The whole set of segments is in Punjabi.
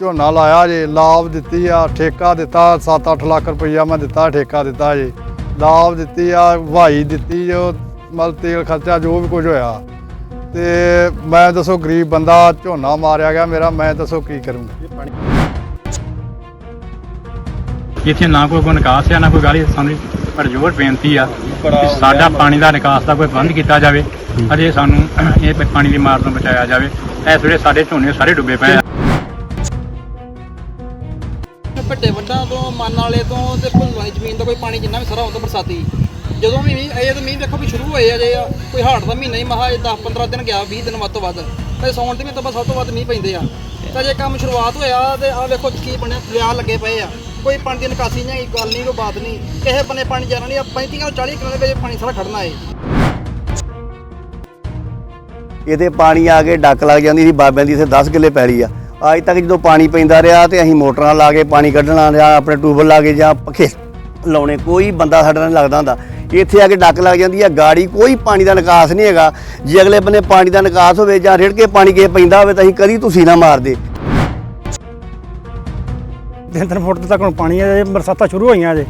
ਝੋਨਾ ਲਾਇਆ ਜੇ ਲਾਭ ਦਿੱਤੀ ਆ ਠੇਕਾ ਦਿੱਤਾ 7-8 ਲੱਖ ਰੁਪਈਆ ਮੈਂ ਦਿੱਤਾ ਠੇਕਾ ਦਿੱਤਾ ਜੇ। ਲਾਭ ਦਿੱਤੀ ਆ ਵਾਈ ਦਿੱਤੀ ਜੋ ਮਤਲਬ ਤੇਲ ਖਰਚਾ ਜੋ ਵੀ ਕੁਝ ਹੋਇਆ। ਤੇ ਮੈਂ ਦੱਸੋ ਗਰੀਬ ਬੰਦਾ ਝੋਨਾ ਮਾਰਿਆ ਗਿਆ ਮੇਰਾ ਮੈਂ ਦੱਸੋ ਕੀ ਕਰੂੰਗਾ ਇੱਥੇ ਨਾ ਕੋਈ ਕੋਈ ਨਿਕਾਸ ਆ ਨਾ ਕੋਈ ਗਾਲੀ ਸਾਨੂੰ ਪਰ ਜ਼ੋਰ ਬੇਨਤੀ ਆ ਕਿ ਸਾਡਾ ਪਾਣੀ ਦਾ ਨਿਕਾਸ ਦਾ ਕੋਈ ਬੰਦ ਕੀਤਾ ਜਾਵੇ। ਅਜੇ ਸਾਨੂੰ ਇਹ ਪਾਣੀ ਦੀ ਮਾਰ ਤੋਂ ਬਚਾਇਆ ਜਾਵੇ। ਇਸ ਵੇਲੇ ਸਾਡੇ ਝੋਨੇ ਸਾਰੇ ਡੁੱਬੇ ਪਏ ਆ। ਵੱਡੇ ਵੱਡਾਂ ਤੋਂ, ਮਨ ਵਾਲੇ ਤੋਂ ਤੇ ਭੁੱਲਾਂ ਦੀ ਜ਼ਮੀਨ ਦਾ ਕੋਈ ਪਾਣੀ ਜਿੰਨਾ ਵੀ ਸਾਰਾ ਹੁੰਦਾ ਬਰਸਾਤੀ। ਜਦੋਂ ਵੀ ਮੀਂਹ, ਇਹ ਤਾਂ ਮੀਂਹ ਦੇਖੋ ਵੀ ਸ਼ੁਰੂ ਹੋਏ ਆ ਜੇ ਆ, ਕੋਈ ਹਾੜ ਦਾ ਮਹੀਨਾ ਹੀ ਮਹਾ 10 15 ਦਿਨ ਗਿਆ 20 ਦਿਨ ਵੱਧ ਤੋਂ ਵੱਧ। ਤੇ ਸੌਣ ਦੇ ਮਹੀਨੇ ਤੋਂ ਸਭ ਤੋਂ ਵੱਧ ਮੀਂਹ ਪੈਂਦੇ ਆ। ਤਾਂ ਜੇ ਕੰਮ ਸ਼ੁਰੂਆਤ ਹੋਇਆ ਤੇ ਆ ਵੇਖੋ ਕੀ ਬਣਿਆ ਦਰਿਆ ਲੱਗੇ ਪਏ ਆ। ਕੋਈ ਪਾਣੀ ਦੀ ਨਿਕਾਸੀ ਨਹੀਂ ਕੋਈ ਗੱਲ ਨਹੀਂ, ਕੋਈ ਬਾਤ ਨਹੀਂ। ਕਿਸੇ ਬੰਨੇ ਪਾਣੀ ਜਾਣਾ ਨਹੀਂ 35 ਤੋਂ 40 ਕਿਲੋਮੀਟਰ ਦੇ ਵਿੱਚ ਪਾਣੀ ਸਾਰਾ ਖੜਨਾ ਏ। ਇਹਦੇ ਪਾਣੀ ਆ ਕੇ ਡੱਕ ਲੱਗ ਜਾਂਦੀ ਸੀ, ਬਾਬਿਆਂ ਦੀ ਇੱਥੇ 10 ਕਿੱਲੇ ਪੈਲੀ ਆ। ਅੱਜ ਤੱਕ ਜਦੋਂ ਪਾਣੀ ਪੈਂਦਾ ਰਿਹਾ ਤੇ ਅਸੀਂ ਮੋਟਰਾਂ ਲਾ ਕੇ ਪਾਣੀ ਕੱਢਣਾ ਜਾਂ ਆਪਣੇ ਟਿਊਬਲ ਲਾ ਕੇ ਜਾਂ ਪੱਖੇ ਲਾਉਣੇ, ਕੋਈ ਬੰਦਾ ਸਾਡੇ ਨਾਲ ਲੱਗਦਾ ਹੁੰਦਾ। ਇੱਥੇ ਆ ਕੇ ਡੱਕ ਲੱਗ ਜਾਂਦੀ ਹੈ ਗਾੜੀ ਕੋਈ ਪਾਣੀ ਦਾ ਨਿਕਾਸ ਨਹੀਂ ਹੈਗਾ। ਜੇ ਅਗਲੇ ਬੰਨੇ ਪਾਣੀ ਦਾ ਨਿਕਾਸ ਹੋਵੇ ਜਾਂ ਰਿੜ ਕੇ ਪਾਣੀ ਕੇ ਪੈਂਦਾ ਹੋਵੇ ਤਾਂ ਅਸੀਂ ਕਦੀ ਤੁਸੀਂ ਨਾ ਮਾਰਦੇ। ਤਿੰਨ ਤਿੰਨ ਫੁੱਟ ਤੱਕ ਹੁਣ ਪਾਣੀ ਹੈ ਜੇ ਬਰਸਾਤਾਂ ਸ਼ੁਰੂ ਹੋਈਆਂ ਜੇ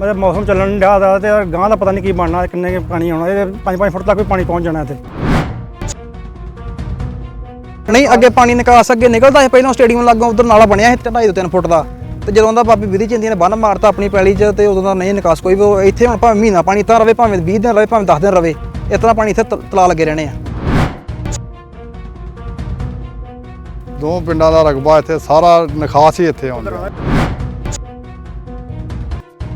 ਮਤਲਬ ਮੌਸਮ ਚੱਲਣ ਡਿਆ ਦਾ ਤੇ ਗਾਂ ਦਾ ਪਤਾ ਨਹੀਂ ਕੀ ਬਣਨਾ, ਕਿੰਨੇ ਕੁ ਪਾਣੀ ਆਉਣਾ, ਇਹ 5-5 ਫੁੱਟ ਤੱਕ ਵੀ ਪਾਣੀ ਪਹੁੰਚ ਜਾਣਾ ਇੱਥੇ। ਨਹੀਂ ਅੱਗੇ ਪਾਣੀ ਨਿਕਾਸ ਅੱਗੇ ਨਿਕਲਦਾ ਸੀ ਪਹਿਲਾਂ ਸਟੇਡੀਅਮ ਲੱਗੋਂ ਉਧਰ ਨਾਲਾ ਬਣਿਆ ਸੀ 2.5 ਤੋਂ 3 ਫੁੱਟ ਦਾ। ਤੇ ਜਦੋਂ ਦਾ ਬਾਬੀ ਵਿਧੀ ਚੰਦੀ ਨੇ ਬੰਨ ਮਾਰਤਾ ਆਪਣੀ ਪੈਲੀ 'ਚ ਤੇ ਉਦੋਂ ਦਾ ਨਹੀਂ ਨਿਕਾਸ ਕੋਈ ਵੀ ਉਹ ਇੱਥੇ ਹੁਣ ਭਾਵੇਂ ਮਹੀਨਾ ਪਾਣੀ ਤਾਂ ਰਵੇ ਭਾਵੇਂ 20 ਦਿਨ ਰਵੇ ਭਾਵੇਂ 10 ਦਿਨ ਰਵੇ ਇਸ ਤਰ੍ਹਾਂ ਪਾਣੀ ਇੱਥੇ ਤਲਾ ਲੱਗੇ ਰਹਿਣੇ ਆ। ਦੋ ਪਿੰਡਾਂ ਦਾ ਰਕਬਾ ਇੱਥੇ ਸਾਰਾ ਨਿਖਾਸ ਹੀ ਇੱਥੇ ਆਉਂਦਾ।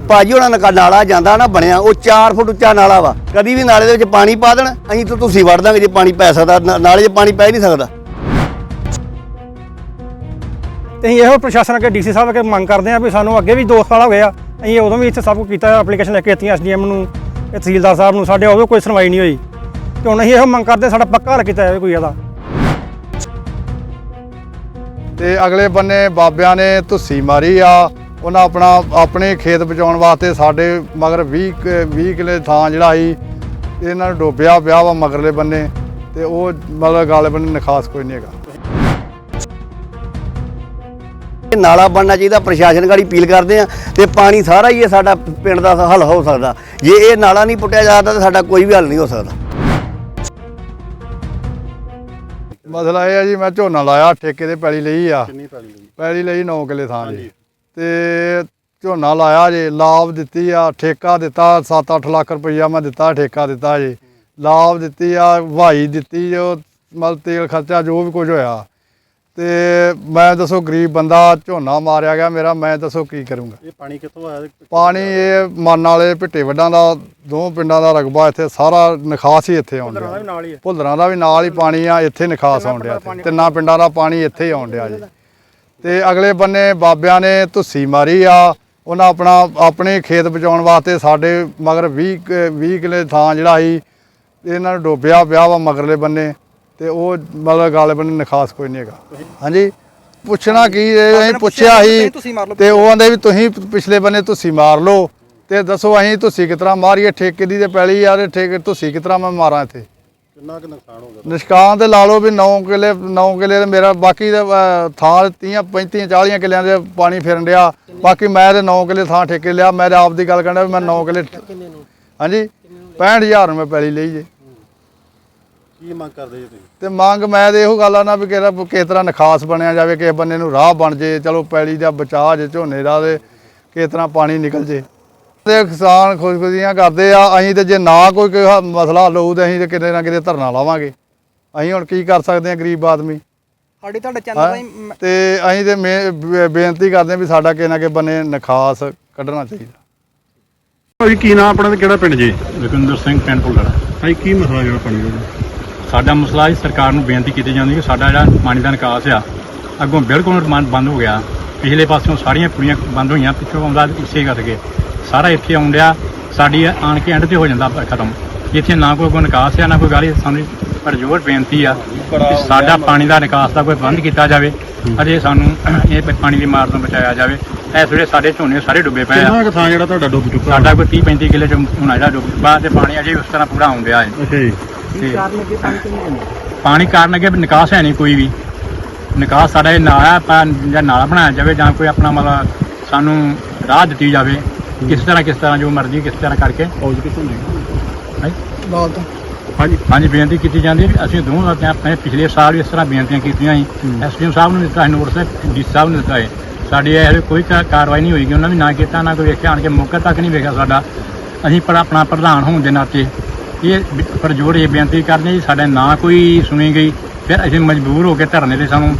ਭਾਜੀ ਉਹਨਾਂ ਨਕਾ ਨਾਲਾ ਜਾਂਦਾ ਨਾ ਬਣਿਆ ਉਹ 4 ਫੁੱਟ ਉੱਚਾ ਨਾਲਾ ਵਾ। ਕਦੀ ਵੀ ਨਾਲੇ ਦੇ ਵਿੱਚ ਪਾਣੀ ਪਾ ਦੇਣ ਅਸੀਂ ਤਾਂ ਤੁਸੀਂ ਵੜ ਦਾਂਗੇ ਜੇ ਪਾਣੀ ਪੈ ਸਕਦਾ ਨਾਲੇ 'ਚ ਪਾਣੀ ਪੈ ਨਹੀਂ ਸਕਦਾ। ਤੇ ਅਸੀਂ ਇਹੋ ਪ੍ਰਸ਼ਾਸਨ ਅੱਗੇ ਡੀਸੀ ਸਾਹਿਬ ਅੱਗੇ ਮੰਗ ਕਰਦੇ ਹਾਂ ਵੀ ਸਾਨੂੰ ਅੱਗੇ ਵੀ ਦੋ ਸਾਲ ਹੋ ਗਏ ਆ, ਅਸੀਂ ਉਦੋਂ ਵੀ ਇੱਥੇ ਸਭ ਕੁਝ ਕੀਤਾ ਐਪਲੀਕੇਸ਼ਨ ਲੈ ਕੇ ਦਿੱਤੀਆਂ ਐਸਡੀਐਮ ਨੂੰ ਤਹਿਸੀਲਦਾਰ ਸਾਹਿਬ ਨੂੰ, ਸਾਡੇ ਉਦੋਂ ਕੋਈ ਸੁਣਵਾਈ ਨਹੀਂ ਹੋਈ। ਤੇ ਹੁਣ ਅਸੀਂ ਇਹੋ ਮੰਗ ਕਰਦੇ ਸਾਡਾ ਪੱਕਾ ਹੱਲ ਕੀਤਾ ਜਾਵੇ ਕੋਈ ਇਹਦਾ। ਤੇ ਅਗਲੇ ਬੰਨੇ ਬਾਬਿਆਂ ਨੇ ਧੁੱਸੀ ਮਾਰੀ ਆ, ਉਹਨਾਂ ਆਪਣਾ, ਆਪਣੇ ਖੇਤ ਬਚਾਉਣ ਵਾਸਤੇ ਸਾਡੇ ਮਗਰ 20 ਕੁ- 20 ਕਿਲੇ ਥਾਂ ਜਿਹੜਾ ਸੀ, ਇਹਨਾਂ ਨੂੰ ਡੋਬਿਆ ਪਿਆ ਵਾ ਮਗਰਲੇ ਬੰਨੇ, ਤੇ ਉਹ ਮਤਲਬ ਗਾਲੇ ਬੰਨੇ ਨਿਖਾਸ ਕੋਈ ਨਹੀਂ ਹੈਗਾ। ਇਹ ਨਾਲਾ ਬਣਨਾ ਚਾਹੀਦਾ ਪ੍ਰਸ਼ਾਸਨ ਗਾੜੀ ਅਪੀਲ ਕਰਦੇ ਆ ਤੇ ਪਾਣੀ ਸਾਰਾ ਹੀ ਇਹ ਸਾਡਾ ਪਿੰਡ ਦਾ ਹੱਲ ਹੋ ਸਕਦਾ। ਜੇ ਇਹ ਨਾਲਾ ਨਹੀਂ ਪੁੱਟਿਆ ਜਾਂਦਾ ਤਾਂ ਸਾਡਾ ਕੋਈ ਵੀ ਹੱਲ ਨਹੀਂ ਹੋ ਸਕਦਾ। ਮਸਲਾ ਇਹ ਹੈ ਜੀ ਮੈਂ ਝੋਨਾ ਲਾਇਆ ਠੇਕੇ ਤੇ ਪੈਲੀ ਲਈ ਆ। ਕਿੰਨੀ ਪੈਲੀ ਲਈ? ਪੈਲੀ ਲਈ 9 ਕਿਲੇ ਥਾਂ ਜੀ। ਤੇ ਝੋਨਾ ਲਾਇਆ ਜੇ ਲਾਭ ਦਿੱਤੀ ਆ ਠੇਕਾ ਦਿੱਤਾ 7-8 ਲੱਖ ਰੁਪਈਆ ਮੈਂ ਦਿੱਤਾ ਠੇਕਾ ਦਿੱਤਾ ਜੀ। ਲਾਭ ਦਿੱਤੀ ਆ ਵਾਈ ਦਿੱਤੀ ਜੋ ਮਤਲਬ ਤੇਲ ਖਰਚਾ ਜੋ ਵੀ ਕੁਝ ਹੋਇਆ। ਤੇ ਮੈਂ ਦੱਸੋ ਗਰੀਬ ਬੰਦਾ ਝੋਨਾ ਮਾਰਿਆ ਗਿਆ ਮੇਰਾ ਮੈਂ ਦੱਸੋ ਕੀ ਕਰੂੰਗਾ? ਇਹ ਪਾਣੀ ਕਿੱਥੋਂ ਆਇਆ ਪਾਣੀ ਇਹ ਮਨ ਵਾਲੇ ਭਿੱਟੇ ਵੱਡਾਂ ਦਾ ਦੋ ਪਿੰਡਾਂ ਦਾ ਰਕਬਾ ਇੱਥੇ ਸਾਰਾ ਨਿਖਾਸ ਹੀ ਇੱਥੇ ਆਉਂਦਾ ਭੁੱਲਰਾਂ ਦਾ ਵੀ ਨਾਲ ਹੀ ਪਾਣੀ ਆ ਇੱਥੇ ਨਿਕਾਸ ਆਉਣ ਡਿਆ। ਤਿੰਨਾਂ ਪਿੰਡਾਂ ਦਾ ਪਾਣੀ ਇੱਥੇ ਹੀ ਆਉਣ ਡਿਆ ਜੀ। ਤੇ ਅਗਲੇ ਬੰਨੇ ਬਾਬਿਆਂ ਨੇ ਧੁੱਸੀ ਮਾਰੀ ਆ। ਉਹਨਾਂ ਆਪਣਾ ਆਪਣੇ ਖੇਤ ਬਚਾਉਣ ਵਾਸਤੇ ਸਾਡੇ ਮਗਰ 20 ਕੁ- 20 ਕਿਲੇ ਥਾਂ ਜਿਹੜਾ ਸੀ ਇਹਨਾਂ ਨੂੰ ਡੋਬਿਆ ਪਿਆ ਵਾ ਮਗਰਲੇ ਬੰਨੇ। ਤੇ ਉਹ ਮਤਲਬ ਗਾਲੇ ਬੰਨੇ ਨਿਕਾਸ ਕੋਈ ਨਹੀਂ ਹੈਗਾ। ਹਾਂਜੀ? ਪੁੱਛਣਾ ਕੀ ਇਹ ਅਸੀਂ ਪੁੱਛਿਆ ਲਓ ਤੇ ਉਹ ਆਂਦੇ ਵੀ ਤੁਸੀਂ ਪਿਛਲੇ ਬੰਨੇ ਤੁਸੀਂ ਮਾਰ ਲਓ ਤੇ ਦੱਸੋ ਅਸੀਂ ਤੁਸੀਂ ਕਿਸ ਤਰ੍ਹਾਂ ਮਾਰੀਏ ਠੇਕੇ ਦੀ ਤੇ ਪੈਲੀ ਤੇ ਠੇਕੇ ਤੁਸੀਂ ਕਿਸ ਤਰ੍ਹਾਂ ਮੈਂ ਮਾਰਾਂ ਇੱਥੇ? ਕਿੰਨਾ ਕੁ ਨੁਕਸਾਨ ਹੋ ਗਿਆ ਨਿਸ਼ਕਾਨ ਤੇ ਲਾ ਲਓ ਵੀ 9 ਕਿੱਲੇ 9 ਕਿੱਲੇ ਤੇ ਮੇਰਾ ਬਾਕੀ ਦਾ ਥਾਂ 30 35 40 ਕਿੱਲਿਆਂ ਦੇ ਪਾਣੀ ਫਿਰਨ ਡਿਆ। ਬਾਕੀ ਮੈਂ ਤੇ 9 ਕਿੱਲੇ ਥਾਂ ਠੇਕੇ ਲਿਆ ਮੈਂ ਆਪ ਦੀ ਗੱਲ ਕਰਦਾ ਮੈਂ 9 ਕਿੱਲੇ ਹਾਂਜੀ? 65000 ਰੁਪਏ ਪੈਲੀ ਲਈ ਜੇ। ਕੀ ਮੰਗ ਕਰਦੇ ਜੀ ਤੁਸੀਂ? ਤੇ ਮੰਗ ਮੈਂ ਤੇ ਇਹੋ ਗੱਲ ਆ ਨਾ ਵੀ ਕਿਹੜਾ ਕਿਸ ਤਰ੍ਹਾਂ ਨਿਖਾਸ ਬਣਿਆ ਜਾਵੇ ਕਿਸੇ ਬੰਨੇ ਨੂੰ ਰਾਹ ਬਣ ਜੇ ਚਲੋ ਪੈਲੀ ਦਾ ਬਚਾਅ ਜੇ ਝੋਨੇ ਦਾ ਤੇ ਕਿਸ ਤਰ੍ਹਾਂ ਪਾਣੀ ਨਿਕਲ ਜੇ। ਤੇ ਕਿਸਾਨ ਖੁਸ਼ਖੁਸ਼ੀਆਂ ਕਰਦੇ ਆ ਅਸੀਂ ਤੇ ਜੇ ਨਾ ਕੋਈ ਮਸਲਾ ਹੱਲ ਹੋਊ ਤੇ ਅਸੀਂ ਤੇ ਕਿਤੇ ਨਾ ਕਿਤੇ ਧਰਨਾ ਲਾਵਾਂਗੇ। ਅਸੀਂ ਹੁਣ ਕੀ ਕਰ ਸਕਦੇ ਆ ਗਰੀਬ ਆਦਮੀ? ਸਾਡੀ ਤੁਹਾਡੇ ਚੈਨਲ ਹੈਂ? ਰਾਹੀਂ ਤੇ ਅਸੀਂ ਤੇ ਮੇ- ਬੇ- ਬੇਨਤੀ ਕਰਦੇ ਆ ਵੀ ਸਾਡਾ ਕਿਸੇ ਨਾ ਕਿਸੇ ਬੰਨੇ ਨਿਖਾਸ ਕੱਢਣਾ ਚਾਹੀਦਾ। ਭਾਜੀ ਕੀ ਨਾਮ ਆਪਣਾ ਤੇ ਕਿਹੜਾ ਪਿੰਡ ਜੀ? ਲਖਿੰਦਰ ਸਿੰਘ ਪਿੰਡ ਭੁੱਲਰ ਭਾਈ ਕੀ ਮਸਲਾ ਜਿਹੜਾ ਪਾਣੀ ਦਾ ਸਾਡਾ ਮਸਲਾ ਹੈ ਸਰਕਾਰ ਨੂੰ ਬੇਨਤੀ ਕੀਤੀ ਜਾਂਦੀ ਕਿ ਸਾਡਾ ਜਿਹੜਾ ਪਾਣੀ ਦਾ ਨਿਕਾਸ ਆ ਅੱਗੋਂ ਬਿਲਕੁਲ ਬੰਦ ਹੋ ਗਿਆ। ਪਿਛਲੇ ਪਾਸਿਓਂ ਸਾਰੀਆਂ ਕੁੜੀਆਂ ਬੰਦ ਹੋਈਆਂ ਪਿੱਛੋਂ ਆਉਂਦਾ ਇਸੇ ਕਰਕੇ ਸਾਰਾ ਇੱਥੇ ਆਉਣ ਡਿਆ ਸਾਡੀ ਆਣ ਕੇ ਐਂਡ ਤੇ ਹੋ ਜਾਂਦਾ ਖਤਮ। ਇੱਥੇ ਨਾ ਕੋਈ ਕੋਈ ਨਿਕਾਸ ਆ ਨਾ ਕੋਈ ਗਾਲੀ ਸਾਨੂੰ ਪਰ ਜ਼ੋਰ ਬੇਨਤੀ ਆ ਕਿ ਸਾਡਾ ਪਾਣੀ ਦਾ ਨਿਕਾਸ ਦਾ ਕੋਈ ਬੰਦ ਕੀਤਾ ਜਾਵੇ ਅਜੇ ਸਾਨੂੰ ਇਹ ਪਾਣੀ ਦੀ ਮਾਰ ਤੋਂ ਬਚਾਇਆ ਜਾਵੇ। ਇਸ ਵੇਲੇ ਸਾਡੇ ਝੋਨੇ ਸਾਰੇ ਡੁੱਬੇ ਪਏ ਆ। ਕਿੰਨਾ ਥਾਂ ਜਿਹੜਾ ਤੁਹਾਡਾ ਡੁੱਬ ਚੁੱਕਾ? ਸਾਡਾ ਕੋਈ 30 35 ਕਿੱਲੇ ਚ ਹੁਣ ਜਿਹੜਾ ਡੁੱਬ ਚੁੱਕਾ ਤੇ ਪਾਣੀ ਅਜੇ ਉਸ ਤਰ੍ਹਾਂ ਪੂਰਾ ਆਉਣ ਡਿਆ ਹੈ। ਅੱਛਾ ਜੀ। ਪਾਣੀ ਕਾਰਨ ਅੱਗੇ ਨਿਕਾਸ ਹੈ ਨਹੀਂ ਕੋਈ ਵੀ। ਨਿਕਾਸ ਸਾਡਾ ਇਹ ਨਾਲਾ ਹੈ, ਆਪਾਂ ਜਾਂ ਨਾਲਾ ਬਣਾਇਆ ਜਾਵੇ ਜਾਂ ਕੋਈ ਆਪਣਾ ਮਤਲਬ ਸਾਨੂੰ ਰਾਹ ਦਿੱਤੀ ਜਾਵੇ। ਕਿਸ ਤਰ੍ਹਾਂ ਕਿਸ ਤਰ੍ਹਾਂ ਜੋ ਮਰਜ਼ੀ ਕਿਸ ਤਰ੍ਹਾਂ ਕਰਕੇ। ਫੌਜ ਕਿੱਥੋਂ ਦੀ ਹੈਂ? ਬਾਲ ਤੋਂ ਹਾਂਜੀ ਹਾਂਜੀ ਬੇਨਤੀ ਕੀਤੀ ਜਾਂਦੀ ਹੈ ਵੀ ਅਸੀਂ ਦੋਵਾਂ ਦਾ ਆਪਣੇ ਪਿਛਲੇ ਸਾਲ ਵੀ ਇਸ ਤਰ੍ਹਾਂ ਬੇਨਤੀਆਂ ਕੀਤੀਆਂ ਸੀ। ਐਸਡੀਐਮ ਸਾਹਿਬ ਨੂੰ ਦਿੱਤਾ ਹੈ ਨੋਟਿਸ ਡੀ ਸਾਹਿਬ ਨੂੰ ਦਿੱਤਾ ਹੈ ਸਾਡੀ ਇਹ ਹਜੇ ਕੋਈ ਕਾ- ਕਾਰਵਾਈ ਨਹੀਂ ਹੋਈਗੀ ਉਹਨਾਂ ਵੀ ਨਾ ਕੀਤਾ ਨਾ ਕੋਈ ਵੇਖਿਆ ਆਣ ਕੇ ਮੌਕੇ ਤੱਕ ਨਹੀਂ ਵੇਖਿਆ ਸਾਡਾ। ਅਸੀਂ ਪਰ ਆਪਣਾ ਪ੍ਰਧਾਨ ਹੋਣ ਦੇ ਨਾਤੇ ਇਹ ਪਰ ਜੋੜ ਇਹ ਬੇਨਤੀ ਕਰਦੇ ਜੀ, ਸਾਡੇ ਨਾ ਕੋਈ ਸੁਣੀ ਗਈ, ਫਿਰ ਅਸੀਂ ਮਜਬੂਰ ਹੋ ਕੇ ਧਰਨੇ ਤੇ ਸਾਨੂੰ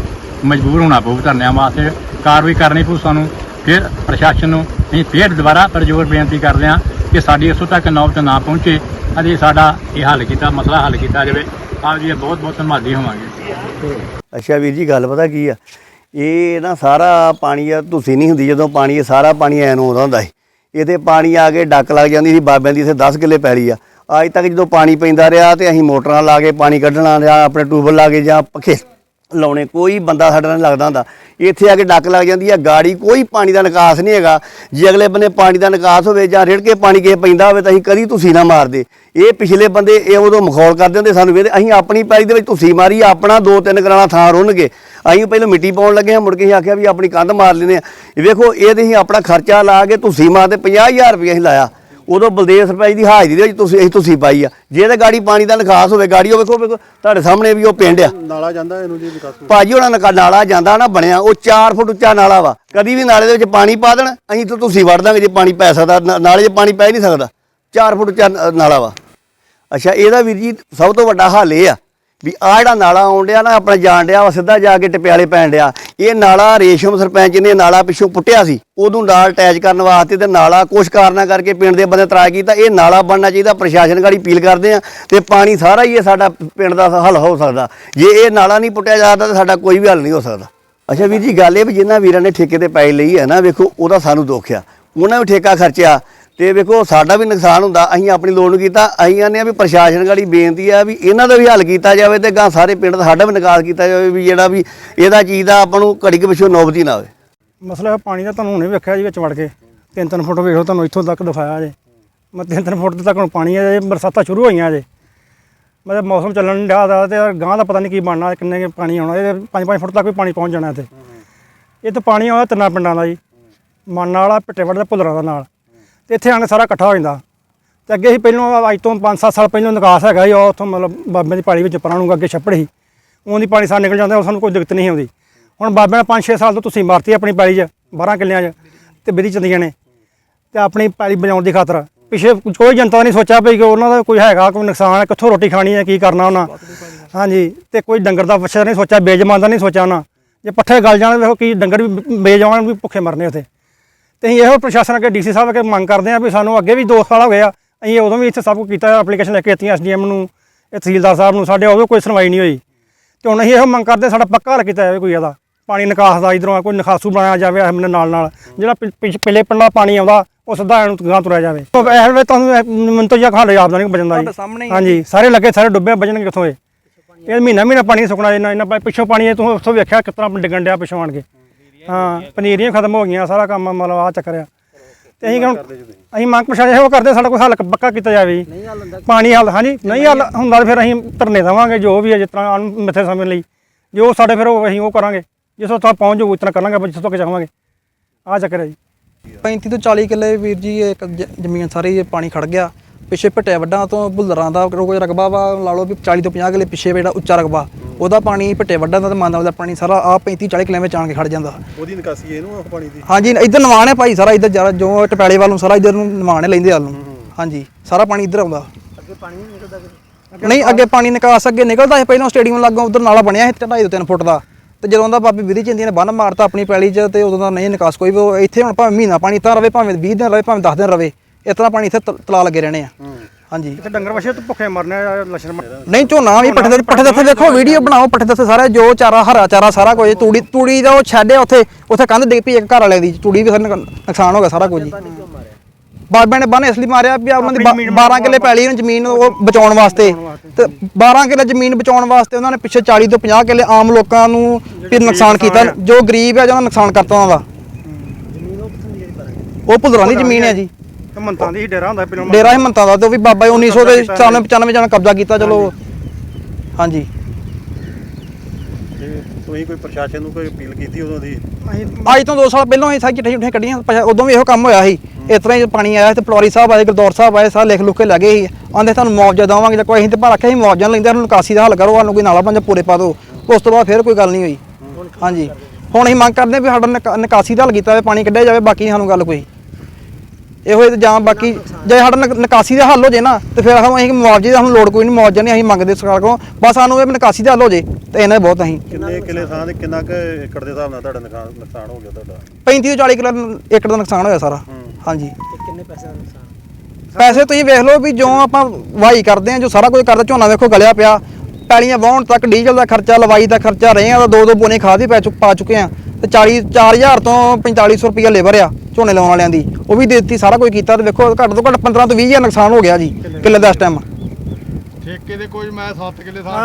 ਮਜਬੂਰ ਹੋਣਾ ਪਊ ਧਰਨਿਆਂ ਵਾਸਤੇ, ਕਾਰਵਾਈ ਕਰਨੀ ਪਊ ਸਾਨੂੰ, ਫਿਰ ਪ੍ਰਸ਼ਾਸਨ ਨੂੰ ਅਸੀਂ ਫਿਰ ਦੁਬਾਰਾ ਪ੍ਰਜੋਰ ਬੇਨਤੀ ਕਰਦੇ ਹਾਂ ਕਿ ਸਾਡੀ ਇੱਥੋਂ ਤੱਕ ਨੌਬਤ ਨਾ ਪਹੁੰਚੇ ਅਤੇ ਸਾਡਾ ਇਹ ਹੱਲ ਕੀਤਾ, ਮਸਲਾ ਹੱਲ ਕੀਤਾ ਜਾਵੇ। ਆਪ ਜੀ ਬਹੁਤ ਬਹੁਤ ਧੰਨਵਾਦੀ ਹੋਵਾਂਗੇ। ਅੱਛਾ ਵੀਰ ਜੀ, ਗੱਲ ਪਤਾ ਕੀ ਆ? ਇਹ ਨਾ ਸਾਰਾ ਪਾਣੀ ਆ ਤੁਸੀਂ ਨਹੀਂ ਹੁੰਦੀ ਜਦੋਂ ਪਾਣੀ ਇਹ ਸਾਰਾ ਪਾਣੀ ਐਨ ਆਉਂਦਾ ਹੁੰਦਾ ਸੀ। ਇਹਦੇ ਪਾਣੀ ਆ ਕੇ ਡੱਕ ਲੱਗ ਜਾਂਦੀ ਸੀ, ਬਾਬਿਆਂ ਦੀ ਇੱਥੇ 10 ਕਿੱਲੇ ਪੈਲੀ ਆ। ਅੱਜ ਤੱਕ ਜਦੋਂ ਪਾਣੀ ਪੈਂਦਾ ਰਿਹਾ ਤੇ ਅਸੀਂ ਮੋਟਰਾਂ ਲਾ ਕੇ ਪਾਣੀ ਕੱਢਣਾ ਜਾਂ ਆਪਣੇ ਟੂਬਲ ਲਾ ਕੇ ਜਾਂ ਪੱਖੇ ਲਾਉਣੇ, ਕੋਈ ਬੰਦਾ ਸਾਡੇ ਨਾਲ ਲੱਗਦਾ ਹੁੰਦਾ। ਇੱਥੇ ਆ ਕੇ ਡੱਕ ਲੱਗ ਜਾਂਦੀ ਹੈ ਗਾੜੀ ਕੋਈ ਪਾਣੀ ਦਾ ਨਿਕਾਸ ਨਹੀਂ ਹੈਗਾ। ਜੇ ਅਗਲੇ ਬੰਨੇ ਪਾਣੀ ਦਾ ਨਿਕਾਸ ਹੋਵੇ ਜਾਂ ਰਿੜ ਕੇ ਪਾਣੀ ਕਿਸੇ ਪੈਂਦਾ ਹੋਵੇ ਤਾਂ ਅਸੀਂ ਕਦੀ ਤੁਸੀਂ ਨਾ ਮਾਰਦੇ ਇਹ ਪਿਛਲੇ ਬੰਦੇ ਇਹ ਉਦੋਂ ਮਖੌਲ ਕਰਦੇ ਹੁੰਦੇ ਸਾਨੂੰ ਵੇਦੇ ਅਸੀਂ ਆਪਣੀ ਪੈਲੀ ਦੇ ਵਿੱਚ ਤੁਸੀਂ ਮਾਰੀ, ਆਪਣਾ ਦੋ ਤਿੰਨ ਕਰਾਣਾ ਥਾਂ ਰੁੰਨ ਗਏ ਅਸੀਂ ਪਹਿਲਾਂ ਮਿੱਟੀ ਪਾਉਣ ਲੱਗੇ ਹਾਂ, ਮੁੜ ਕੇ ਅਸੀਂ ਆਖਿਆ ਵੀ ਆਪਣੀ ਕੰਧ ਮਾਰ ਲੈਨੇ ਆ ਵੇਖੋ, ਇਹ ਤੇ ਅਸੀਂ ਆਪਣਾ ਖਰਚਾ ਲਾ ਕੇ ਤੁਸੀਂ ਮਾਰਦੇ 50000 ਰੁਪਏ ਅਸੀਂ ਲਾਇਆ। ਉਦੋਂ ਬਲਦੇਵ ਸਰਪੰਚ ਦੀ ਹਾਜ਼ਰੀ ਦੇ ਵਿੱਚ ਤੁਸੀਂ ਅਸੀਂ ਤੁਸੀਂ ਪਾਈ ਆ। ਜੇ ਤੇ ਗਾੜੀ ਪਾਣੀ ਦਾ ਨਿਕਾਸ ਹੋਵੇ ਗਾੜੀ ਉਹ ਵੇਖੋ ਵੇਖੋ ਤੁਹਾਡੇ ਸਾਹਮਣੇ ਵੀ ਉਹ ਪਿੰਡ ਆ। ਨਾਲਾ ਜਾਂਦਾ ਇਹਨੂੰ ਜੀ ਵਿਕਾਸ ਭਾਜੀ ਉਹਨਾਂ ਨਾਲਾ ਜਾਂਦਾ ਨਾ ਬਣਿਆ ਉਹ 4 ਫੁੱਟ ਉੱਚਾ ਨਾਲਾ ਵਾ। ਕਦੀ ਵੀ ਨਾਲੇ ਦੇ ਵਿੱਚ ਪਾਣੀ ਪਾ ਦੇਣ ਅਸੀਂ ਤਾਂ ਤੁਸੀਂ ਵੜ ਦਾਂਗੇ ਜੇ ਪਾਣੀ ਪੈ ਸਕਦਾ ਨਾਲੇ 'ਚ ਪਾਣੀ ਪੈ ਨਹੀਂ ਸਕਦਾ। 4 ਫੁੱਟ ਉੱਚਾ ਨਾਲਾ ਵਾ। ਅੱਛਾ ਇਹਦਾ ਵੀਰ ਜੀ ਸਭ ਤੋਂ ਵੱਡਾ ਹੱਲ ਇਹ ਆ ਵੀ ਆ ਜਿਹੜਾ ਨਾਲਾ ਆਉਣ ਡਿਆ ਨਾ, ਆਪਣਾ ਜਾਣ ਡਿਆ ਵਾ, ਸਿੱਧਾ ਜਾ ਕੇ ਟਪਿਆਲੇ ਪੈਣ ਡਿਆ। ਇਹ ਨਾਲਾ ਰੇਸ਼ਮ ਸਰਪੰਚ ਨੇ ਨਾਲਾ ਪਿੱਛੋਂ ਪੁੱਟਿਆ ਸੀ। ਉਦੋਂ ਨਾਲ ਅਟੈਚ ਕਰਨ ਵਾਸਤੇ ਤੇ ਨਾਲਾ ਕੁਛ ਕਾਰਨਾਂ ਕਰਕੇ ਪਿੰਡ ਦੇ ਬੰਦੇ ਤਰਾਜ ਕੀਤਾ। ਇਹ ਨਾਲਾ ਬਣਨਾ ਚਾਹੀਦਾ, ਪ੍ਰਸ਼ਾਸਨ ਗਾੜੀ ਅਪੀਲ ਕਰਦੇ ਆ ਤੇ ਪਾਣੀ ਸਾਰਾ ਹੀ ਇਹ ਸਾਡਾ ਪਿੰਡ ਦਾ ਹੱਲ ਹੋ ਸਕਦਾ। ਜੇ ਇਹ ਨਾਲਾ ਨਹੀਂ ਪੁੱਟਿਆ ਜਾਂਦਾ ਤਾਂ ਸਾਡਾ ਕੋਈ ਵੀ ਹੱਲ ਨਹੀਂ ਹੋ ਸਕਦਾ। ਅੱਛਾ ਵੀਰ ਜੀ, ਗੱਲ ਇਹ ਵੀ ਜਿਨ੍ਹਾਂ ਵੀਰਾਂ ਨੇ ਠੇਕੇ ਤੇ ਪਾਈ ਲਈ ਹੈ ਨਾ, ਵੇਖੋ, ਉਹਦਾ ਸਾਨੂੰ ਦੁੱਖ ਆ। ਉਹਨਾਂ ਨੂੰ ਠੇਕਾ ਖਰਚਿਆ। ਤੇ ਵੇਖੋ, ਸਾਡਾ ਵੀ ਨੁਕਸਾਨ ਹੁੰਦਾ, ਅਸੀਂ ਆਪਣੀ ਲੋੜ ਨੂੰ ਕੀਤਾ, ਅਸੀਂ ਆਨੇ ਆ ਵੀ ਪ੍ਰਸ਼ਾਸਨ ਗਾੜੀ ਬੇਨਤੀ ਆ ਵੀ ਇਹਨਾਂ ਦਾ ਵੀ ਹੱਲ ਕੀਤਾ ਜਾਵੇ ਤੇ ਗਾਂ ਸਾਰੇ ਪਿੰਡ ਦਾ ਸਾਡਾ ਵੀ ਨਿਕਾਸ ਕੀਤਾ ਜਾਵੇ ਵੀ ਜਿਹੜਾ ਵੀ ਇਹਦਾ ਚੀਜ਼ ਦਾ ਆਪਾਂ ਨੂੰ ਘੜੀ ਕੁ ਪਿੱਛੋਂ ਨੌਬਤ ਨਾ ਆਵੇ। ਮਸਲਾ ਪਾਣੀ ਦਾ ਤੁਹਾਨੂੰ ਹੁਣੇ ਵੇਖਿਆ ਜੀ ਵਿੱਚ ਵੜ ਕੇ, ਤਿੰਨ ਤਿੰਨ ਫੁੱਟ ਵੇਖੋ ਤੁਹਾਨੂੰ ਇੱਥੋਂ ਤੱਕ ਦਿਖਾਇਆ ਜੇ। ਮੈਂ ਤਿੰਨ ਤਿੰਨ ਫੁੱਟ ਤੱਕ ਹੁਣ ਪਾਣੀ ਹੈ ਜੇ, ਬਰਸਾਤਾਂ ਸ਼ੁਰੂ ਹੋਈਆਂ ਜੇ। ਮਤਲਬ ਮੌਸਮ ਚੱਲਣ ਡਿਆ ਦਾ ਤੇ ਗਾਂ ਦਾ ਪਤਾ ਨਹੀਂ ਕੀ ਬਣਨਾ, ਕਿੰਨੇ ਕੁ ਪਾਣੀ ਆਉਣਾ, ਇਹ 5-5 ਫੁੱਟ ਤੱਕ ਵੀ ਪਾਣੀ ਪਹੁੰਚ ਜਾਣਾ ਇੱਥੇ। ਇਹ ਤਾਂ ਪਾਣੀ ਆਉਂਦਾ ਤਿੰਨਾਂ ਪਿੰਡਾਂ ਦਾ ਜੀ, ਮਾਨਾ ਵਾਲਾ ਪਿੱਟੇਵੜ ਦਾ ਭੁੱਲਰਾਂ ਦਾ ਨਾਲ। ਤੇ ਇੱਥੇ ਆਣ ਸਾਰਾ ਇਕੱਠਾ ਹੋ ਜਾਂਦਾ। ਤੇ ਅੱਗੇ ਹੀ ਪਹਿਲੋਂ ਅੱਜ ਤੋਂ 5-7 ਸਾਲ ਪਹਿਲੋਂ ਨਿਕਾਸ ਹੈਗਾ ਜੀ ਉਹ ਉੱਥੋਂ ਮਤਲਬ ਬਾਬੇ ਦੀ ਪਾਣੀ ਵਿੱਚ ਪਰਾਂ ਨੂੰ ਅੱਗੇ ਛੱਪੜ ਸੀ। ਉਹਦੀ ਪਾਣੀ ਸਾਰ ਨਿਕਲ ਜਾਂਦਾ ਉਹ ਸਾਨੂੰ ਕੋਈ ਦਿੱਕਤ ਨਹੀਂ ਆਉਂਦੀ। ਹੁਣ ਬਾਬੇ ਨੇ 5-6 ਸਾਲ ਤੋਂ ਤੁਸੀਂ ਮਾਰਤੀ ਆਪਣੀ ਪਾਲੀ 'ਚ 12 ਕਿੱਲਿਆਂ 'ਚ, ਤੇ ਵਿਧੀ ਚੰਦੀਆਂ ਨੇ। ਤੇ ਆਪਣੀ ਪਾਲੀ ਬਚਾਉਣ ਦੀ ਖਾਤਰ, ਪਿਛੇ ਕੋਈ ਜਨਤਾ ਨਹੀਂ ਸੋਚਿਆ ਵੀ ਕਿ ਉਹਨਾਂ ਦਾ ਕੋਈ ਹੈਗਾ, ਕੋਈ ਨੁਕਸਾਨ ਹੈ ਕਿੱਥੋਂ ਰੋਟੀ ਖਾਣੀ ਹੈ, ਕੀ ਕਰਨਾ ਉਹਨਾਂ। ਹਾਂਜੀ, ਤੇ ਕੋਈ ਡੰਗਰ ਦਾ ਵਛਾ ਨਹੀਂ ਸੋਚਿਆ, ਬੇਜਮਾਨ ਦਾ ਨਹੀਂ ਸੋਚਿਆ ਉਹਨਾਂ। ਜੇ ਪੱਠੇ ਗਲ ਜਾਣ, ਵੇਖੋ ਕੀ ਡੰਗਰ ਵੀ ਬੇਜਮਾਨ ਵੀ ਭੁੱਖੇ ਮਰਨੇ ਉੱਥੇ। ਤੇ ਅਸੀਂ ਇਹੋ ਪ੍ਰਸ਼ਾਸਨ ਅੱਗੇ ਡੀਸੀ ਸਾਹਿਬ ਅੱਗੇ ਮੰਗ ਕਰਦੇ ਹਾਂ ਵੀ ਸਾਨੂੰ ਅੱਗੇ ਵੀ 2 ਸਾਲ ਹੋ ਗਏ ਆ ਅਸੀਂ ਉਦੋਂ ਵੀ ਇੱਥੇ ਸਭ ਕੁਝ ਕੀਤਾ ਐਪਲੀਕੇਸ਼ਨ ਲੈ ਕੇ ਦਿੱਤੀਆਂ ਐਸਡੀਐਮ ਨੂੰ ਇਹ ਤਹਿਸੀਲਦਾਰ ਸਾਹਿਬ ਨੂੰ ਸਾਡੇ ਉਦੋਂ ਕੋਈ ਸੁਣਵਾਈ ਨਹੀਂ ਹੋਈ। ਤੇ ਹੁਣ ਅਸੀਂ ਇਹੋ ਮੰਗ ਕਰਦੇ ਸਾਡਾ ਪੱਕਾ ਹੱਲ ਕੀਤਾ ਜਾਵੇ ਕੋਈ ਇਹਦਾ। ਪਾਣੀ ਨਿਕਾਸ ਦਾ ਇਧਰੋਂ ਕੋਈ ਨਿਕਾਸੂ ਬਣਾਇਆ ਜਾਵੇ ਆਪਣੇ ਨਾਲ ਨਾਲ। ਜਿਹੜਾ ਪਿਛਲੇ ਪਿੰਡਾਂ ਪਾਣੀ ਆਉਂਦਾ ਉਹ ਸਿੱਧਾ ਇਹਨੂੰ ਗਾਂ ਤੁਰਿਆ ਜਾਵੇ। ਇਹ ਵੇ ਤੁਹਾਨੂੰ ਮੈਨੂੰ ਤਾਂ ਜਾਂ ਖਾਲੇ ਦਾ ਨਹੀਂ ਸਾਹਮਣੇ ਹੀ ਹਾਂਜੀ ਸਾਰੇ ਲੱਗੇ ਸਾਰੇ ਡੁੱਬੇ ਬਚਣਗੇ ਕਿੱਥੋਂ ਇਹ? ਇਹ ਮਹੀਨਾ ਮਹੀਨਾ ਪਾਣੀ ਸੁੱਕਣਾ ਇਹਨਾਂ ਇਹਨਾਂ ਪਿੱਛੋਂ ਪਾਣੀ ਇਹ ਤੂੰ ਉੱਥੋਂ ਵੇਖਿਆ ਤਰ੍ਹਾਂ ਡਿੱਗਣ ਡਿਆ ਪਿੱਛੋਂ ਆਣ ਕੇ? ਹਾਂ ਪਨੀਰੀਆਂ ਖਤਮ ਹੋ ਗਈਆਂ ਸਾਰਾ ਕੰਮ ਮਤਲਬ ਆ ਚੱਕਰ ਆ। ਤੇ ਅਸੀਂ ਹੁਣ ਅਸੀਂ ਮੰਗ ਪ੍ਰਸ਼ਾਸਨ ਇਹੋ ਕਰਦੇ ਸਾਡਾ ਕੋਈ ਹੱਲ ਪੱਕਾ ਕੀਤਾ ਜਾਵੇ ਜੀ। ਪਾਣੀ ਹੱਲ ਹਾਂਜੀ ਨਹੀਂ ਹੱਲ ਹੁੰਦਾ ਤਾਂ ਫਿਰ ਅਸੀਂ ਧਰਨੇ ਦੇਵਾਂਗੇ ਜੋ ਵੀ ਹੈ ਜਿਸ ਤਰ੍ਹਾਂ ਅਣ ਮਿੱਥੇ ਸਮੇਂ ਲਈ। ਜੋ ਸਾਡੇ ਫਿਰ ਉਹ ਅਸੀਂ ਉਹ ਕਰਾਂਗੇ ਜਿਸ ਤੋਂ ਪਹੁੰਚ ਜਾਊ ਉਤਨਾ ਕਰਾਂਗੇ ਜਿਸ ਤੋਂ ਕਿ ਜਾਵਾਂਗੇ। ਆ ਚੱਕਰ ਹੈ ਜੀ। 35 ਤੋਂ 40 ਕਿੱਲੇ ਵੀਰ ਜੀ ਇੱਕ ਜ਼ਮੀਨ ਸਾਰੀ ਇਹ ਪਾਣੀ ਖੜ ਗਿਆ। ਪਿੱਛੇ ਭੱਟੇ ਵੱਡਾਂ ਤੋਂ ਭੁੱਲਰਾਂ ਦਾ ਕੋਈ ਰਕਬਾ ਵਾ ਲਾ ਲਓ ਵੀ 40 ਤੋਂ 50 ਕਿੱਲੇ ਪਿੱਛੇ ਜਿਹੜਾ ਉੱਚਾ ਰਕਬਾ। ਉਹਦਾ ਪਾਣੀ ਭੱਟੇ ਵੱਡਾਂ ਦਾ ਤੇ ਮਾਨਵ ਦਾ ਪਾਣੀ ਸਾਰਾ ਆ 35 40 ਕਿੱਲੇ ਵਿੱਚ ਆਣ ਕੇ ਖੜ ਜਾਂਦਾ। ਉਹਦੀ ਨਿਕਾਸੀ ਇਹਨੂੰ ਆ ਪਾਣੀ ਦੀ? ਹਾਂਜੀ ਇੱਧਰ ਨਵਾਣ ਹੈ ਭਾਈ ਸਾਰਾ ਇੱਧਰ ਜਰਾ ਜੋ ਟਪੈਲੇ ਵੱਲ ਨੂੰ ਸਾਰਾ ਇੱਧਰ ਨੂੰ ਨਵਾਣ ਹੈ ਲੈਂਦੇ ਵੱਲ ਨੂੰ। ਹਾਂਜੀ ਸਾਰਾ ਪਾਣੀ ਇੱਧਰ ਆਉਂਦਾ। ਅੱਗੇ ਪਾਣੀ ਨਹੀਂ ਨਿਕਲਦਾ ਨਹੀਂ ਅੱਗੇ ਪਾਣੀ ਨਿਕਾਸ ਅੱਗੇ ਨਿਕਲਦਾ ਸੀ ਪਹਿਲਾਂ ਸਟੇਡੀਅਮ ਲੱਗੋਂ ਉਧਰ ਨਾਲਾ ਬਣਿਆ ਸੀ 2.5 ਤੋਂ 3 ਫੁੱਟ ਦਾ। ਤੇ ਜਦੋਂ ਦਾ ਬਾਬੀ ਵਿਧੀ ਚੰਦੀ ਨੇ ਬੰਨ ਮਾਰਤਾ ਆਪਣੀ ਪੈਲੀ 'ਚ ਤੇ ਉਦੋਂ ਦਾ ਨਹੀਂ ਨਿਕਾਸ ਕੋਈ ਵੀ ਉਹ ਇੱਥੇ ਹੁਣ ਭਾਵੇਂ ਮਹੀਨਾ ਪਾਣੀ ਤਾਂ ਰਵੇ ਭਾਵੇਂ 20 ਦਿਨ ਰਵੇ ਭਾਵੇਂ 10 ਦਿਨ ਰਵੇ। ਇਤਨਾ ਪਾਣੀ ਇੱਥੇ ਤ- ਤਲਾ ਲੱਗੇ ਰਹਿਣੇ ਆ। ਹਾਂਜੀ। ਇੱਥੇ ਡੰਗਰ ਵਛੇ ਤੋਂ ਭੁੱਖੇ ਮਰਨੇ ਆ ਲੱਛਣ ਨਹੀਂ ਝੋਨਾ ਵੀ ਪੱਠੇ ਦੇ ਪੱਠੇ ਦੇ ਉੱਤੇ ਦੇਖੋ ਵੀਡੀਓ ਬਣਾਓ ਪੱਠੇ ਦੇ ਉੱਤੇ ਸਾਰਾ ਜੋ ਚਾਰਾ ਹਰਾ ਚਾਰਾ ਸਾਰਾ ਕੁਝ ਤੂੜੀ ਤੂੜੀ ਦਾ ਉਹ ਛੱਡਿਆ ਉੱਥੇ ਉੱਥੇ ਕੰਧ ਡਿੱਗ ਪਈ ਇੱਕ ਘਰ ਵਾਲਿਆਂ ਦੀ ਤੂੜੀ ਵੀ ਸਾਰਾ ਨੁਕ- ਨੁਕਸਾਨ ਹੋ ਗਿਆ ਸਾਰਾ ਕੁਝ। ਜੀ ਬਾਬਿਆਂ ਨੇ ਬੰਨ ਇਸ ਲਈ ਮਾਰਿਆ ਵੀ ਉਹਨਾਂ ਦੀ 12 ਕਿੱਲੇ ਪੈਲੀ ਨੂੰ ਜ਼ਮੀਨ ਉਹ ਬਚਾਉਣ ਵਾਸਤੇ। ਤੇ 12 ਕਿੱਲੇ ਜ਼ਮੀਨ ਬਚਾਉਣ ਵਾਸਤੇ ਉਹਨਾਂ ਨੇ ਪਿੱਛੇ 40 ਤੋਂ 50 ਕਿੱਲੇ ਆਮ ਲੋਕਾਂ ਨੂੰ ਵੀ ਨੁਕਸਾਨ ਕੀਤਾ। ਜੋ ਗਰੀਬ ਹੈ ਜਿਹਨਾਂ ਨੁਕਸਾਨ ਕਰਤਾ ਉਹਨਾਂ ਦਾ। ਉਹ ਭੁੱਲਰਾਂ ਦੀ ਜ਼ਮੀਨ ਹੈ ਜੀ। ਤੇ ਮੰਤਾਂ ਦੀ ਹੀ ਡੇਰਾ ਹੁੰਦਾ ਪਹਿਲਾਂ ਡੇਰਾ ਹਿੰਮਤਾਂ ਦਾ। ਤੇ ਉਹ ਵੀ ਬਾਬਾ ਜੀ 1900 ਦੇ 94 95 ਜਣਾ ਕਬਜ਼ਾ ਕੀਤਾ ਚਲੋ। ਹਾਂਜੀ। ਤੁਸੀਂ ਕੋਈ ਪ੍ਰਸ਼ਾਸਨ ਨੂੰ ਕੋਈ ਅਪੀਲ ਕੀਤੀ ਉਦੋਂ ਦੀ? ਅੱਜ ਤੋਂ 2 ਸਾਲ ਪਹਿਲਾਂ ਅਸੀਂ ਸਾਰੀ ਚਿੱਠੀਆਂ ਚੁੱਠੀਆਂ ਕੱਢੀਆਂ ਉਦੋਂ ਵੀ ਇਹੋ ਕੰਮ ਹੋਇਆ ਸੀ। ਇਸ ਤਰ੍ਹਾਂ ਹੀ ਪਾਣੀ ਆਇਆ ਤੇ ਪਲਵਾਰੀ ਸਾਹਿਬ ਆਏ ਗੁਰਦੌਰ ਸਾਹਿਬ ਆਏ ਸਾਰੇ ਲਿਖ ਲੁੱਕ ਕੇ ਲੱਗੇ ਸੀ। ਆਂਦੇ ਤੁਹਾਨੂੰ ਮੁਆਵਜ਼ਾ ਦੇਵਾਂਗੇ ਜਾਂ ਕੋਈ ਅਸੀਂ ਤੇ ਪਰ ਆਖਿਆ ਸੀ ਮੁਆਵਜ਼ਾ ਨੀ ਲੈਂਦੇ ਸਾਨੂੰ ਨਿਕਾਸੀ ਦਾ ਹੱਲ ਕਰੋ ਸਾਨੂੰ ਕੋਈ ਨਾਲਾ ਪੰਜਾ ਪੂਰੇ ਪਾ ਦਿਓ। ਉਸ ਤੋਂ ਬਾਅਦ ਫਿਰ ਕੋਈ ਗੱਲ ਨਹੀਂ ਹੋਈ। ਹਾਂਜੀ। ਹੁਣ ਅਸੀਂ ਮੰਗ ਕਰਦੇ ਹਾਂ ਵੀ ਸਾਡਾ ਨਿਕਾ- ਨਿਕਾਸੀ ਦਾ ਹੱਲ ਕੀਤਾ ਜਾਵੇ ਪਾਣੀ ਕੱਢਿਆ ਜਾਵੇ ਬਾਕੀ ਸਾਨੂੰ ਗੱਲ ਕੋਈ। ਇਹੋ ਹੀ ਤੇ ਜਾਂ ਬਾਕੀ ਜੇ ਸਾਡਾ ਨਿਕ- ਨਿਕਾਸੀ ਦਾ ਹੱਲ ਹੋ ਜੇ ਨਾ ਤੇ ਫਿਰ ਸਾਨੂੰ ਅਸੀਂ ਮੁਆਵਜ਼ੇ ਦਾ ਸਾਨੂੰ ਲੋੜ ਕੋਈ ਨਹੀਂ ਮੁਆਵਜ਼ਾ ਨਹੀਂ ਅਸੀਂ ਮੰਗਦੇ ਸਰਕਾਰ ਕੋਲੋਂ। ਬਸ ਸਾਨੂੰ ਇਹ ਨਿਕਾਸੀ ਦਾ ਹੱਲ ਹੋ ਜੇ ਤੇ ਇਹਨਾਂ ਹੀ ਬਹੁਤ ਅਸੀਂ। ਕਿੰਨੇ ਕਿਲੇ ਥਾਂ ਤੇ ਕਿੰਨਾ ਕੁ ਏਕੜ ਦੇ ਹਿਸਾਬ ਨਾਲ ਤੁਹਾਡਾ ਨੁਕਸਾਨ ਨੁਕਸਾਨ ਹੋ ਗਿਆ ਤੁਹਾਡਾ? 35 ਤੋਂ 40 ਕਿਲੋ ਏਕੜ ਦਾ ਨੁਕਸਾਨ ਹੋਇਆ ਸਾਰਾ। ਹੂੰ। ਹਾਂਜੀ। ਕਿੰਨੇ ਪੈਸੇ ਦਾ ਨੁਕਸਾਨ? ਪੈਸੇ ਤੁਸੀਂ ਵੇਖ ਲਓ ਵੀ ਜੋ ਆਪਾਂ ਵਾਹੀ ਕਰਦੇ ਆ ਜੋ ਸਾਰਾ ਕੁਝ ਕਰਦੇ ਝੋਨਾ ਵੇਖੋ ਗਲਿਆ ਪਿਆ। ਪੈਲੀਆਂ ਵਾਹਣ ਤੱਕ ਡੀਜ਼ਲ ਦਾ ਖਰਚਾ ਲਵਾਈ ਦਾ ਖਰਚਾ ਰੇਹਾਂ ਦਾ ਦੋ ਦੋ ਬੋਨੇ ਖਾਦ ਹੀ ਪੈ ਚੁੱਕ ਪਾ ਚੁੱਕੇ ਆ ਤੇ 40 4000 ਤੋਂ 4500 ਰੁਪਈਆ ਲੇਬਰ ਆ ਝੋਨੇ ਲਾਉਣ ਵਾਲਿਆਂ ਦੀ। ਉਹ ਵੀ ਦੇ ਦਿੱਤੀ, ਸਾਰਾ ਕੁਝ ਕੀਤਾ ਤੇ ਵੇਖੋ ਘੱਟ ਤੋਂ ਘੱਟ 15 ਤੋਂ 20000 ਨੁਕਸਾਨ ਹੋ ਗਿਆ ਜੀ ਕਿੱਲੇ ਦਾ ਇਸ ਟਾਈਮ ਠੇਕੇ ਦੇ ਕੋਈ ਮੈਂ 7 ਕਿੱਲੇ ਥਾਂ